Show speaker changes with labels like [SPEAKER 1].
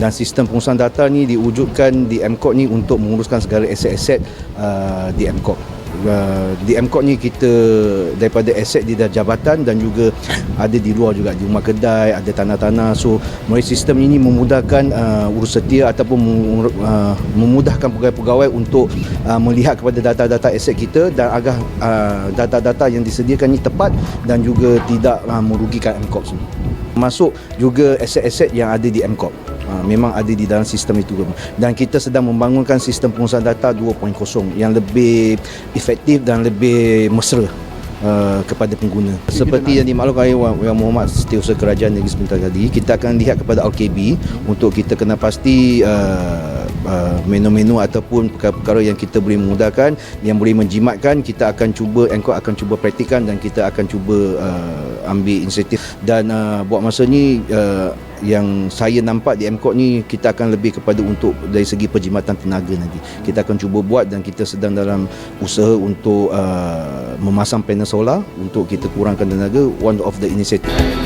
[SPEAKER 1] dan sistem pengurusan data ni diwujudkan di MCOT ni untuk menguruskan segala aset-aset uh, di MCOT. Uh, di MCOT ni kita daripada aset di dalam jabatan dan juga ada di luar juga di rumah kedai ada tanah-tanah so melalui sistem ini memudahkan uh, urus setia ataupun uh, memudahkan pegawai-pegawai untuk uh, melihat kepada data-data aset kita dan agar uh, data-data yang disediakan ini tepat dan juga tidak uh, merugikan MCOT sendiri masuk juga aset-aset yang ada di MCOP. Ha, memang ada di dalam sistem itu dan kita sedang membangunkan sistem pengurusan data 2.0 yang lebih efektif dan lebih mesra Uh, kepada pengguna. Seperti yang dimaklumkan oleh Yang Muhammad Setiausaha Kerajaan Negeri sebentar tadi, kita akan lihat kepada RKB untuk kita kena pasti uh, uh, menu-menu ataupun perkara-perkara yang kita boleh memudahkan, yang boleh menjimatkan, kita akan cuba, Engkau akan cuba praktikan dan kita akan cuba uh, ambil inisiatif dan uh, buat masa ni uh, yang saya nampak di MCOT ni kita akan lebih kepada untuk dari segi perjimatan tenaga nanti. Kita akan cuba buat dan kita sedang dalam usaha untuk uh, memasang panel solar untuk kita kurangkan tenaga one of the initiative.